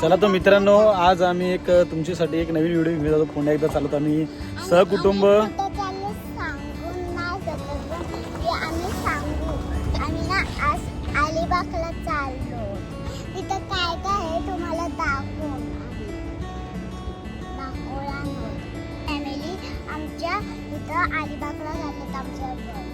चला तर मित्रांनो आज आम्ही एक तुमच्यासाठी एक नवीन व्हिडिओ घेऊन जातो पुन्हा एकदा चालत आम्ही सहकुटुंब. अलिबागला चाललो. तिथं काय काय आहे तुम्हाला दाखवू? दाखवणार फॅमिली आमच्या इथं अलिबागला जातात आमच्याबरोबर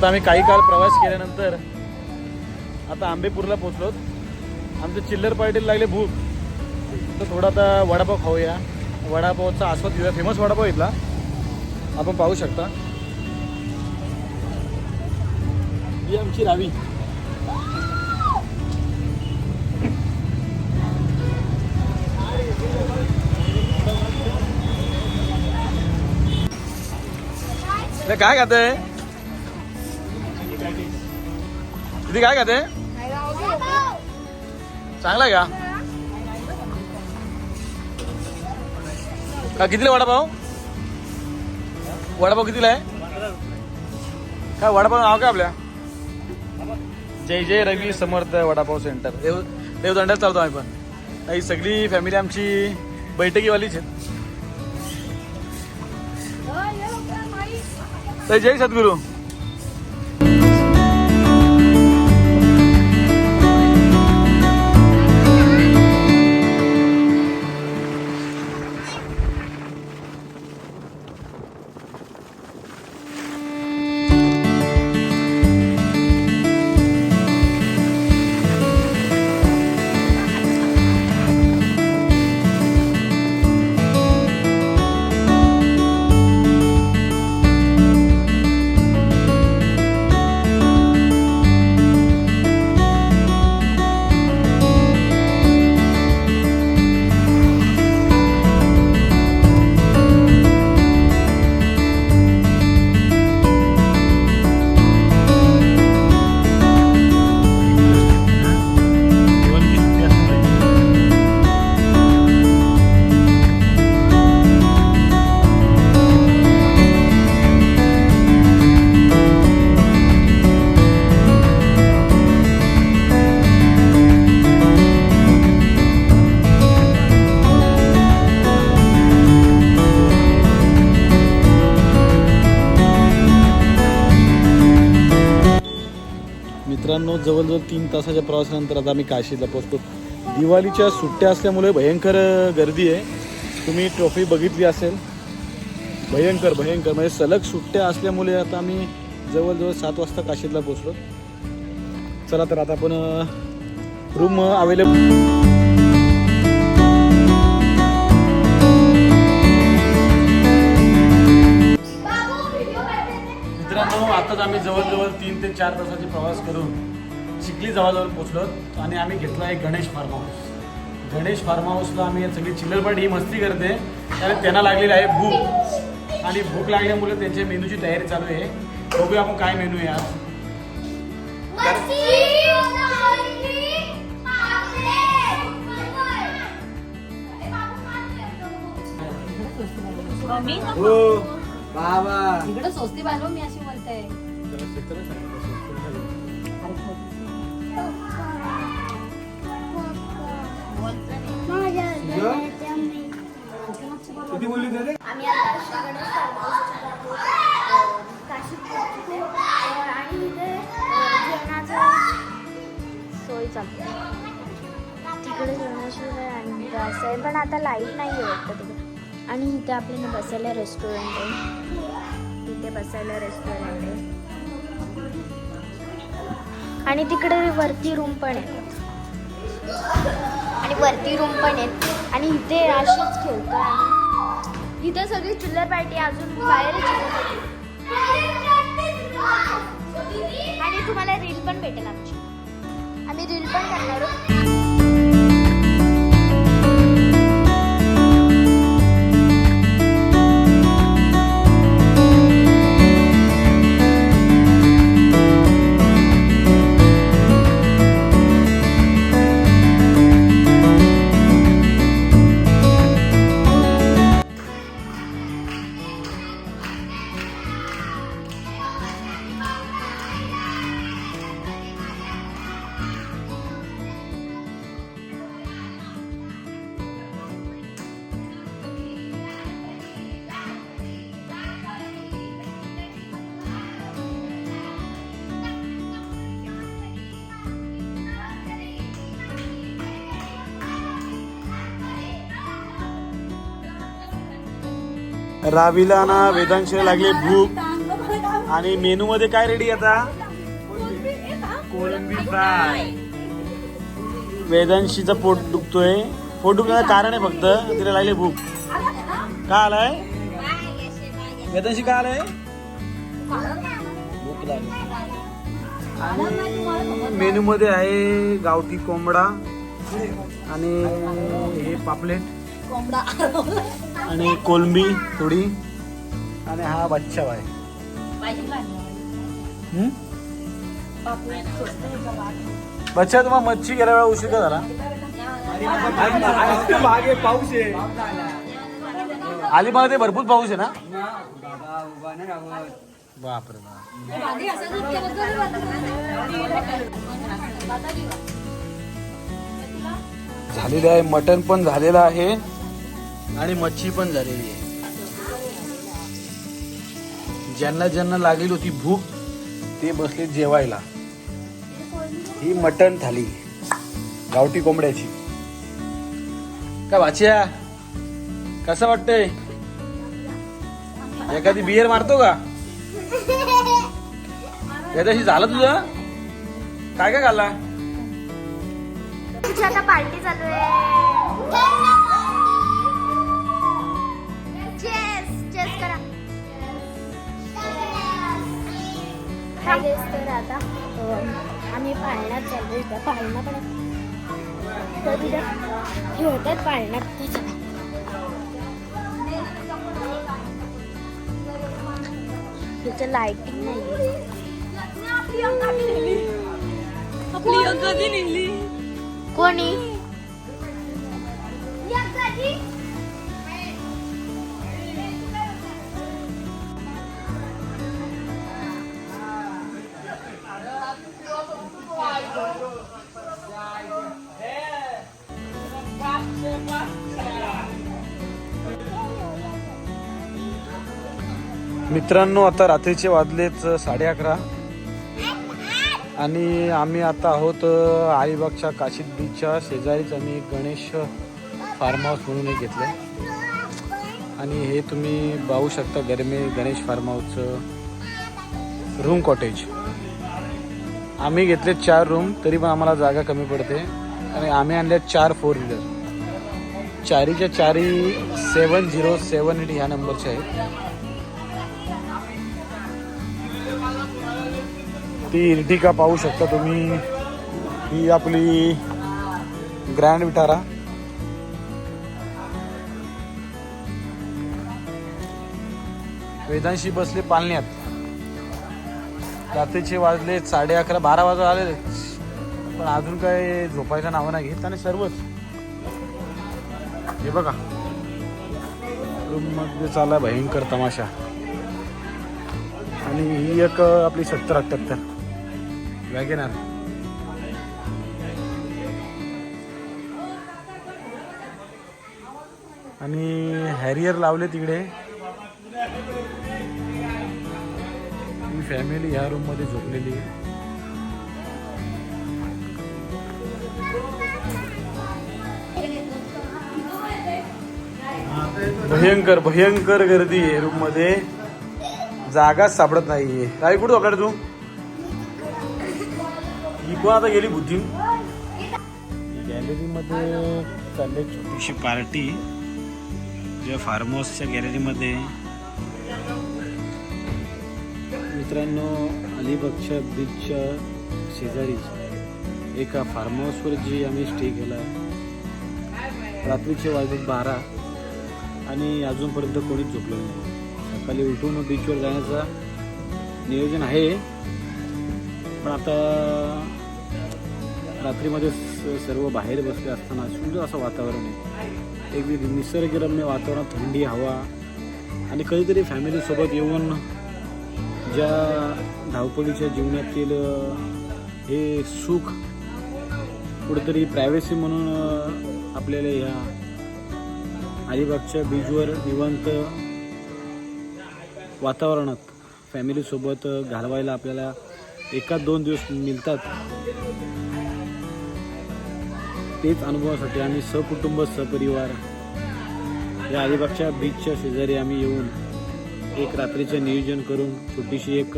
आता आम्ही काही काळ प्रवास केल्यानंतर आता आंबेपूरला पोहोचलो. आमचं चिल्लर पार्टीला लागले भूक. तर थोडा आता वडापाव खाऊया. वडापावचा आस्वाद घेऊया. फेमस वडापाव इथला. आपण पाहू शकता. ही आमची रावी. काय काय आहे किती काय खाते? चांगला आहे का? का कितीला वडापाव? वडापाव कितीला आहे? काय वडापाव नाव काय आपल्या? जय जय रवी समर्थ वडापाव सेंटर. देव देवदंड्यात चालतो आम्ही पण. ही सगळी फॅमिली आमची बैठकीवालीच आहेत. तर जय सद्गुरू. मित्रांनो जवळजवळ तीन तासाच्या प्रवासानंतर आता आम्ही काशीला पोहोचतो. दिवाळीच्या सुट्ट्या असल्यामुळे भयंकर गर्दी आहे. तुम्ही ट्रॉफी बघितली असेल. भयंकर भयंकर. म्हणजे सलग सुट्ट्या असल्यामुळे आता आम्ही जवळजवळ सात वाजता काशीला पोचलो चला तर आता आपण रूम अवेलेबल मित्रांनो आताच आम्ही जवळजवळ तीन ते चार तासाचे प्रवास करून चिखली जवळजवळ पोचलो आणि आम्ही घेतला आहे Ganesh farm house Ganesh farm हाऊसला आम्ही सगळी चिल्लरपाटी ही मस्ती करते. कारण त्यांना लागलेली आहे भूक. आणि भूक लागल्यामुळे त्यांच्या मेनूची तयारी चालू आहे. बघूया आपण काय मेनू आहे आज. मम्मी? हो. बाबा इकडे स्वस्ती बांधव मी अशी किती बोलली आम्ही आता काशी आणि जेवणाचं सोय चालते तिकडे जेवणाची सोय आणि इथे असं आहे पण आता लाइट नाही आहे वाटतं तिकडे आणि इथे आपल्याला बसायला रेस्टॉरंट आहे इथे बसायला रेस्टॉरंट आहे आणि तिकडे वरती रूम पण आहे. आणि वरती रूम पण आहेत आणि इथे अशीच खेळतो आणि सगळी चिल्लर पार्टी अजून बाहेर आणि तुम्हाला रील पण भेटेल आमची. आम्ही रील पण करणार आहोत. रावीला ना वेदांशी लागली भूक. आणि मेनू मध्ये काय रेडी आता? कोळंबी फ्राय. वेदांशीचा पोट दुखतोय. पोट दुखण्याचं कारण आहे फक्त तिला लागली भूक. का आलाय? वेदांशी का आलाय? भूक लागली. मेनू मध्ये आहे गावठी कोंबडा आणि हे पापलेट. आणि कोलंबी थोडी. आणि हा बच्चा बाय. बच्चा तुम्हाला मच्छी गेल्या वेळा उशीर का झाला? मागे पाऊस आहे अलिबाग भरपूर पाऊस आहे ना? बापरे बाप. झालेलं आहे मटन पण झालेलं आहे. आणि मच्छी पण झालेली आहे. ज्यांना ज्यांना लागेल होती भूक ते बसले जेवायला. ही मटण थाली गावठी कोंबड्याची. का वाचिया कसं वाटतंय? एखादी बियर मारतो का? याच्याशी झालं तुझं? काय काय घाला पार्टी चालू आहे. तर आता आम्ही पाळण्यात चाललो इथं पाळणा पण आहे. तर तिथं पाळण्यात त्याच्या तिथं लाइटिंग नाही कोणी? मित्रांनो आता रात्रीचे वाजलेच साडे अकरा. आणि आम्ही आता आहोत आईबागच्या अलिबागच्या काशीद बीचच्या शेजारीच. आम्ही गणेश फार्म हाऊस म्हणून घेतलं आणि हे तुम्ही पाहू शकता गरमे गणेश फार्म हाऊसचं रूम कॉटेज आम्ही घेतले चार रूम तरी पण आम्हाला जागा कमी पडते. आणि आम्ही आणल्या चार फोर व्हीलर चारीच्या चारी सेवन झिरो सेवन एट ह्या नंबरचे आहेत. ती इर्टिका पाहू शकता तुम्ही? ही आपली ग्रँड विटारा वेदांशी बसले पालण्यात. रात्रीचे वाजले साडे अकरा बारा वाजता आले पण अजून काय झोपायचं नावं नाही घेत. आणि सर्वच. हे बघा. रूममध्ये चालला भयंकर तमाशा. आणि ही एक आपली सत्तर अठ्ठ्याहत्तर वॅगेनार आणि हॅरियर लावले तिकडे. ही फॅमिली ह्या रूममध्ये झोपलेली आहे. भयंकर भयंकर गर्दी आहे रूममध्ये. जागाच सापडत नाहीये. काय कुठं झोपणार तू? ही पण आता गेली बुद्धी. गॅलरीमध्ये चालली छोटीशी पार्टी. जे फार्म हाऊसच्या गॅलरीमध्ये. मित्रांनो अलिबागच्या बीचच्या शेजारीच एका फार्म हाऊसवर जी आम्ही स्टे केला. रात्रीचे वाजत बारा. आणि अजूनपर्यंत कोणीच झोपलेलं नाही. सकाळी उठून बीचवर जाण्याचा नियोजन आहे. पण आता रात्रीमध्ये स- सर्व बाहेर बसले असताना सुंदर असं वातावरण आहे. एक निसर्गरम्य वातावरण थंडी हवा आणि कधीतरी फॅमिलीसोबत येऊन ज्या धावपळीच्या जीवनातील हे सुख कुठेतरी प्रायव्हसी म्हणून आपल्याला ह्या अलिबागच्या बीचवर निवांत वातावरणात फॅमिलीसोबत घालवायला आपल्याला एका दोन दिवस मिळतात. तेच अनुभवासाठी आम्ही सकुटुंब सपरिवार या अलिबागच्या बीचच्या शेजारी आम्ही येऊन एक रात्रीचं नियोजन करून छोटीशी एक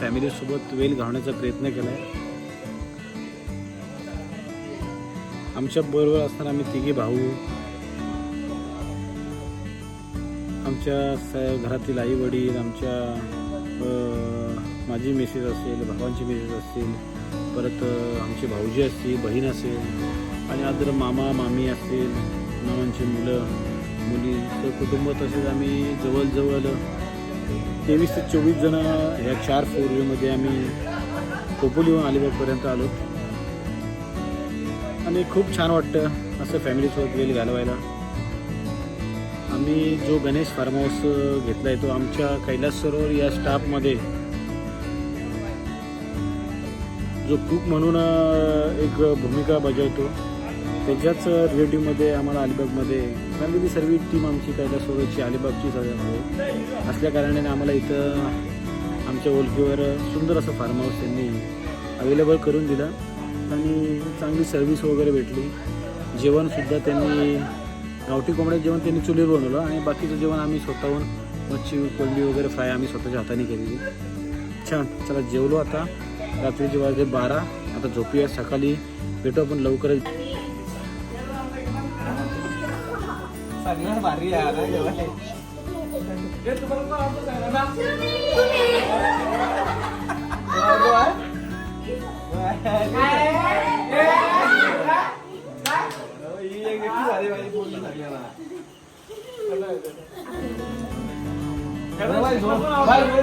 फॅमिलीसोबत वेल घालण्याचा प्रयत्न केला आहे. आमच्या बरोबर असताना आम्ही तिघे भाऊ आमच्या स घरातील आई वडील आमच्या माझी मिसेस असेल भावांची मिसेस असेल परत आमचे भाऊजी असतील बहीण असेल आणि आदर मामा मामी असतील मामांची मुलं मुली तर कुटुंब तसेच आम्ही जवळजवळ तेवीस ते चोवीस जण ह्या चार फोर व्हीलमध्ये आम्ही कोपोलीहून अलिबागपर्यंत आलो. आणि खूप छान वाटतं असं फॅमिलीसोबत वेळ घालवायला. आम्ही जो गणेश फार्म हाऊस घेतला आहे तो आमच्या कैलास सरोवर या स्टाफमध्ये जो कुक म्हणून एक भूमिका बजावतो त्याच्याच रिलेटिव्हमध्ये आम्हाला अलिबागमध्ये फॅमिली सर्व टीम आमची त्याच्यासोबतची अलिबागची अलिबागचीच आहे. असल्या कारणाने आम्हाला इथं आमच्या ओळखीवर सुंदर असं फार्म हाऊस त्यांनी अवेलेबल करून दिलं. आणि चांगली सर्व्हिस वगैरे भेटली. जेवणसुद्धा त्यांनी गावठी कोंबड्याचं जेवण त्यांनी चुलीवर बनवलं आणि बाकीचं जेवण आम्ही स्वतःहून मच्छी कोंबडी वगैरे फ्राय आम्ही स्वतःच्या हाताने केलेली. छान. चला जेवलो आता. रात्रीचे वाजले बारा आता झोपूया सकाळी भेटू आपण लवकरच. बाय.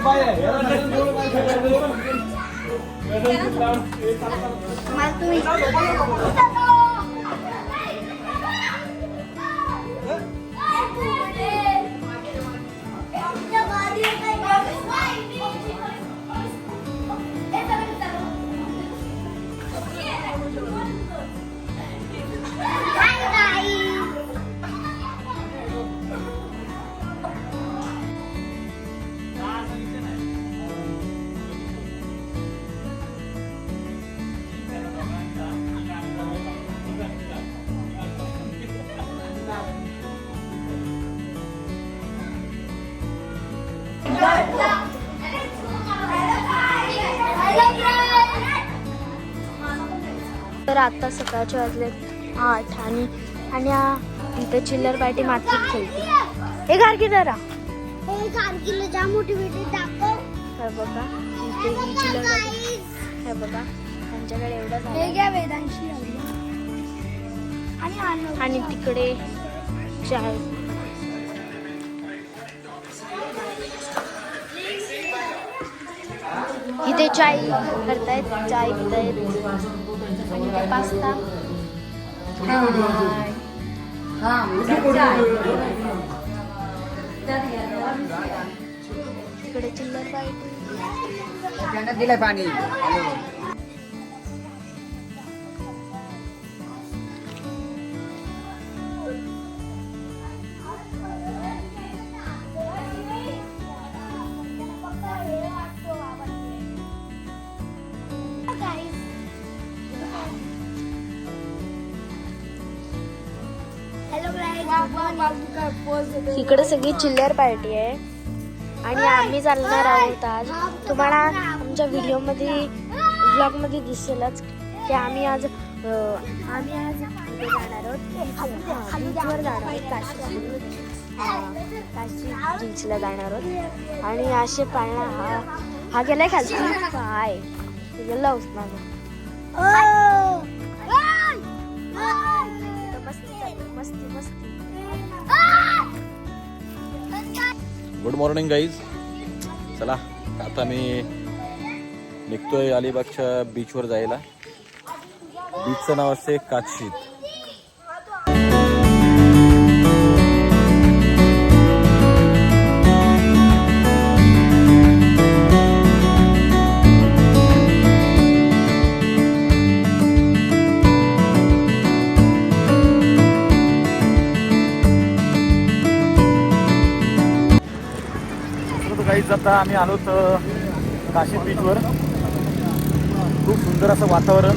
Bye, bye, bye. तर आता सकाळचे वाजले आठ आणि आणि इथे चिल्लर पार्टी मातीत खेळते. हे गार की जरा. हे कारगिल जाम मोटिवेटेड दाखव. हे बघा इथे ही चिल्लर पार्टी हे बघा त्यांच्याकडे एवढं हे वेदांशी आणि तिकडे चाय. इथे चाय करतायत चाय पितायत. इथे पास्ता तिकडे चिल्लर त्यांना दिलंय पाणी. इकडे सगळी चिल्लर पार्टी आहे. आणि आम्ही चालणार आहोत आज. तुम्हाला आमच्या व्हिडिओमध्ये ब्लॉगमध्ये दिसेलच की आम्ही आज आम्ही आज जाणार आहोत. बीचवर जाणार आहोत. काशी काशी बीचला जाणार आहोत. आणि असे पाळणा हा हा गेलाय खालती? काय गेला उचना मस्ती मस्ती मस्ती. गुड मॉर्निंग गाईज चला आता मी निघतोय अलिबागच्या बीचवर जायला. बीचचं नाव असते काशीद काहीच आता आम्ही आलो काशी बीचवर खूप सुंदर असं वातावरण.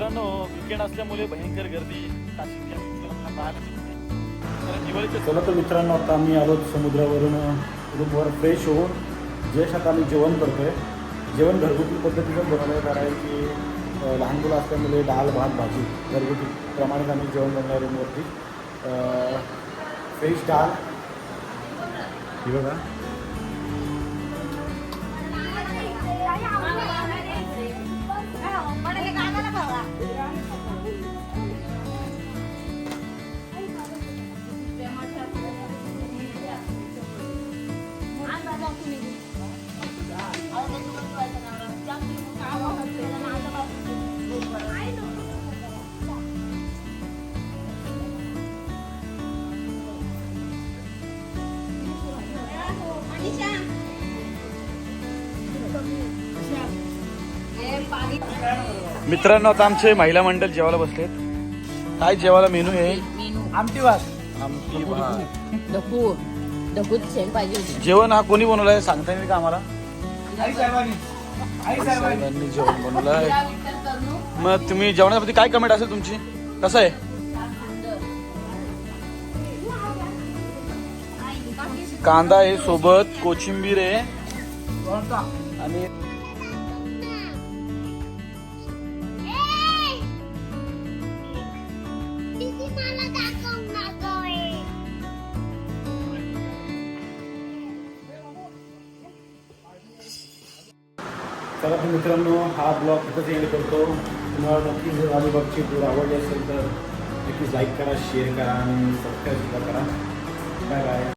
मित्रांनो विकेंड असल्यामुळे भयंकर गर्दी चला तर मित्रांनो आता आम्ही आलो समुद्रावरून रूमवर फ्रेश होऊन जस्ट आता आम्ही जेवण करतोय. जेवण घरगुती पद्धतीचं बनवलं आहे कारण की लहान मुलं असल्यामुळे डाळ भात भाजी घरगुती प्रमाणे आम्ही जेवण बनवलं रूमवरती. फ्रेश ही बघा. मित्रांनो आता आमचे महिला मंडळ जेवायला बसलेत. काय जेवायला मेनू आहे? आमटी भात. आमटी भात. ढकू ढकूच शेंग पाहिजे होती. जेवण हा कोणी बनवलाय? सांगता येईल का आम्हाला? साहेबांनी. जेवण बनवलंय. मग तुम्ही जेवणाबद्दल काय कमेंट असेल तुमची? कसं आहे? कांदा आहे सोबत कोथिंबीर आहे. आणि मित्रांनो हा ब्लॉग इथंच एंड करतो. तुम्हाला नक्कीच जर अलिबागची टूर आवडली असेल तर नक्कीच लाईक करा शेअर करा आणि सबस्क्राईब सुद्धा करा. Bye bye